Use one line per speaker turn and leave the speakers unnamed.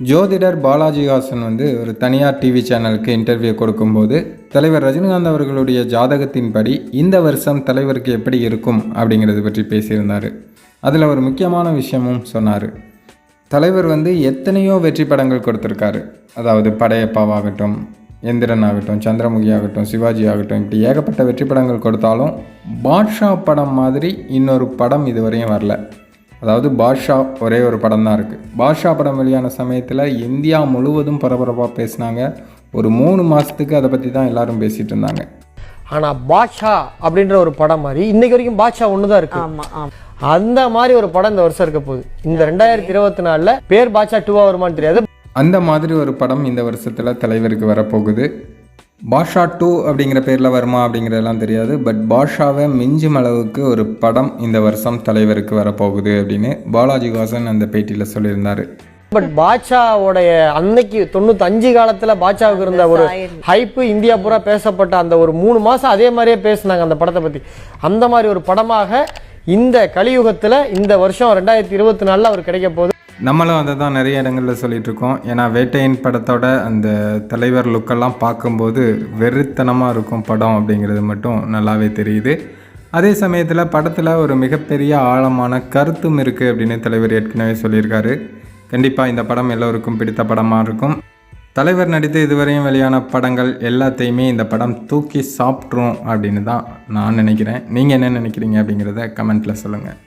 ஜோதிடர் பாலாஜிஹாசன் வந்து ஒரு தனியார் டிவி சேனலுக்கு இன்டர்வியூ கொடுக்கும்போது தலைவர் ரஜினிகாந்த் அவர்களுடைய ஜாதகத்தின்படி இந்த வருஷம் தலைவருக்கு எப்படி இருக்கும் அப்படிங்கிறது பற்றி பேசியிருந்தார். அதில் ஒரு முக்கியமான விஷயமும் சொன்னார். தலைவர் வந்து எத்தனையோ வெற்றி படங்கள் கொடுத்துருக்காரு. அதாவது படையப்பாவாகட்டும் எந்திரன் ஆகட்டும் சந்திரமுகி ஆகட்டும் சிவாஜி ஆகட்டும் இப்படி ஏகப்பட்ட வெற்றி படங்கள் கொடுத்தாலும் பாட்ஷா படம் மாதிரி இன்னொரு படம் இதுவரையும் வரல. அதாவது பாட்ஷா ஒரே ஒரு படம் தான் இருக்குது பாட்ஷா படம் வெளியான சமயத்தில் இந்தியா முழுவதும் பரபரப்பாக பேசினாங்க. ஒரு மூணு மாதத்துக்கு அதை பற்றி தான் எல்லாரும் பேசிகிட்டு இருந்தாங்க.
ஆனா பாட்ஷா அப்படின்ற ஒரு படம் மாதிரி இன்னைக்கு வரைக்கும் பாட்ஷா ஒன்று தான் இருக்கு அந்த மாதிரி ஒரு படம் இந்த வருஷம் இருக்க போகுது. இந்த ரெண்டாயிரத்தி இருபத்தி நாலுல பேர் பாட்ஷா டூவா வருமான்னு தெரியாது.
அந்த மாதிரி ஒரு படம் இந்த வருஷத்தில் தலைவருக்கு வரப்போகுது. பாஷா டூ அப்படிங்கிற பேரில் வருமா அப்படிங்கிறதெல்லாம் தெரியாது. பட் பாஷாவை மிஞ்சும் அளவுக்கு ஒரு படம் இந்த வருஷம் தலைவருக்கு வரப்போகுது அப்படின்னு பாலாஜி வாசன் அந்த பேட்டியில் சொல்லியிருந்தார்.
பட் பாட்ஷாவோடைய அன்னைக்கு தொண்ணூத்தி அஞ்சு காலத்துல பாட்ஷாவுக்கு இருந்த ஒரு ஹைப்பு இந்தியா பூரா பேசப்பட்ட அந்த ஒரு மூணு மாசம் அதே மாதிரியே பேசுனாங்க அந்த படத்தை பத்தி. அந்த மாதிரி ஒரு படமாக இந்த கலியுகத்துல இந்த வருஷம் ரெண்டாயிரத்தி இருபத்தி நாலுல அவர் கிடைக்க போகுது.
நம்மளும் அதை தான் நிறைய இடங்களில் சொல்லிகிட்ருக்கோம் ஏன்னா வேட்டையின் படத்தோட அந்த தலைவர் லுக்கெல்லாம் பார்க்கும்போது வெறித்தனமாக இருக்கும் படம் அப்படிங்கிறது மட்டும் நல்லாவே தெரியுது. அதே சமயத்தில் படத்தில் ஒரு மிகப்பெரிய ஆழமான கருத்தும் இருக்குது அப்படின்னு தலைவர் ஏற்கனவே சொல்லியிருக்காரு. கண்டிப்பாக இந்த படம் எல்லோருக்கும் பிடித்த படமாக இருக்கும். தலைவர் நடித்து இதுவரையும் வெளியான படங்கள் எல்லாத்தையுமே இந்த படம் தூக்கி சாப்பிட்ரும் அப்படின்னு தான் நான் நினைக்கிறேன். நீங்கள் என்ன நினைக்கிறீங்க அப்படிங்கிறத கமெண்ட்டில் சொல்லுங்கள்